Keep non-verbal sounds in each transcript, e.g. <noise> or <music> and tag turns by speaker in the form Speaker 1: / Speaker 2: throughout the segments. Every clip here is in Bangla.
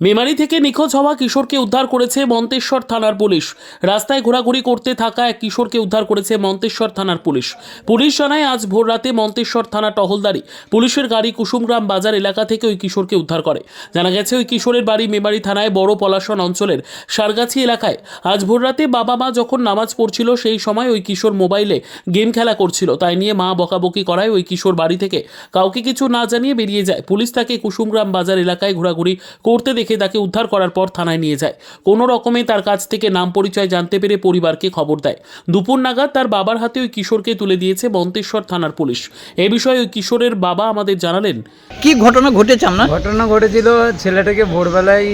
Speaker 1: মেমারি থেকে নিখোঁজ হওয়া কিশোরকে উদ্ধার করেছে মন্তেশ্বর থানার পুলিশ। রাস্তায় ঘোরাঘুরি করতে থাকা এক কিশোরকে উদ্ধার করেছে মন্তেশ্বর থানার পুলিশ। পুলিশ জানায়, আজ ভোর রাতে মন্তেশ্বর থানা টহলদারি পুলিশের গাড়ি কুসুমগ্রাম বাজার এলাকা থেকে ওই কিশোরকে উদ্ধার করে। জানা গেছে, ওই কিশোরের বাড়ি মেমারি থানায় বড় পলাশন অঞ্চলের সারগাছি এলাকায়। আজ ভোর রাতে বাবা মা যখন নামাজ পড়ছিল, সেই সময় ওই কিশোর মোবাইলে গেম খেলা করছিল। তাই নিয়ে মা বকাবকি করায় ওই কিশোর বাড়ি থেকে। কাউকে কিছু না জানিয়ে বেরিয়ে যায়। পুলিশ তাকে কুসুমগ্রাম বাজার এলাকায় ঘোরাঘুরি করতে দেখে তাকে উদ্ধার করার পর থানায় নিয়ে যায়। কোনো রকমে তার কাছ থেকে নাম পরিচয় জানতে পেরে পরিবারকে খবর দেয়। দুপুর নাগাদ তার বাবার হাতে ওই কিশোরকে তুলে দিয়েছে মন্তেশ্বর থানার পুলিশ। এ বিষয়ে ওই কিশোরের বাবা আমাদের জানালেন।
Speaker 2: কি ঘটনা ঘটেছে আপনার?
Speaker 3: ঘটনা ঘটেছিল ছেলেটাকে ভোরবেলায়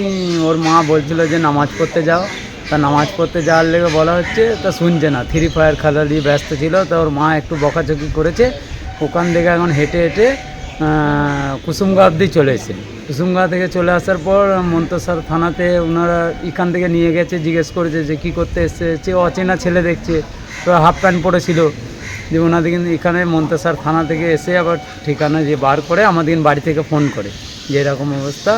Speaker 3: ওর মা বলছিল যে নামাজ পড়তে যাও। তা নামাজ পড়তে যাওয়ার লেগে বলা হচ্ছে তা শুনছে না। থ্রি ফায়ার খেলা দিয়ে ব্যস্ত ছিল তা ওর মা একটু বকাচকি করেছে। ওখান থেকে এখন হেঁটে হেঁটে কুসুমগাঁও অব্দি চলে এসেছে। কুসুমগাঁও থেকে চলে আসার পর মন্তসর থানাতে ওনারা এখান থেকে নিয়ে গেছে, জিজ্ঞেস করেছে যে কী করতে এসছে অচেনা ছেলে দেখছে তো হাফ প্যান্ট পরেছিল। যে ওনাদের কিন্তু এখানে মন্তেশ্বর থানা থেকে এসে আবার ঠিকানা যে বার করে আমাদের বাড়ি থেকে ফোন করে। যে এরকম অবস্থা,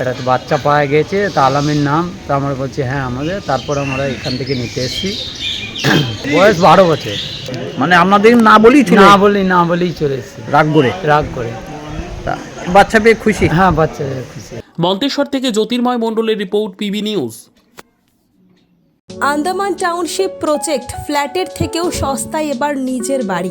Speaker 3: একটা বাচ্চা পাওয়া গেছে, তা আলামের নাম, তা আমরা বলছি হ্যাঁ আমাদের। তারপর আমরা এখান থেকে নিতে এসেছি। <coughs> বয়স বারো বছর।
Speaker 2: মানে আপনাদের না বলি
Speaker 3: না বলি না বলেই চলে এসেছি।
Speaker 2: রাগ করে?
Speaker 3: রাগ করে।
Speaker 2: বাচ্চা পেয়ে খুশি?
Speaker 3: হ্যাঁ বাচ্চা খুশি।
Speaker 1: মন্তেশ্বর থেকে জ্যোতির্ময় মণ্ডলের report PB news.
Speaker 4: Andaman township project ফ্ল্যাটের থেকেও সস্তায় এবার নিজের বাড়ি।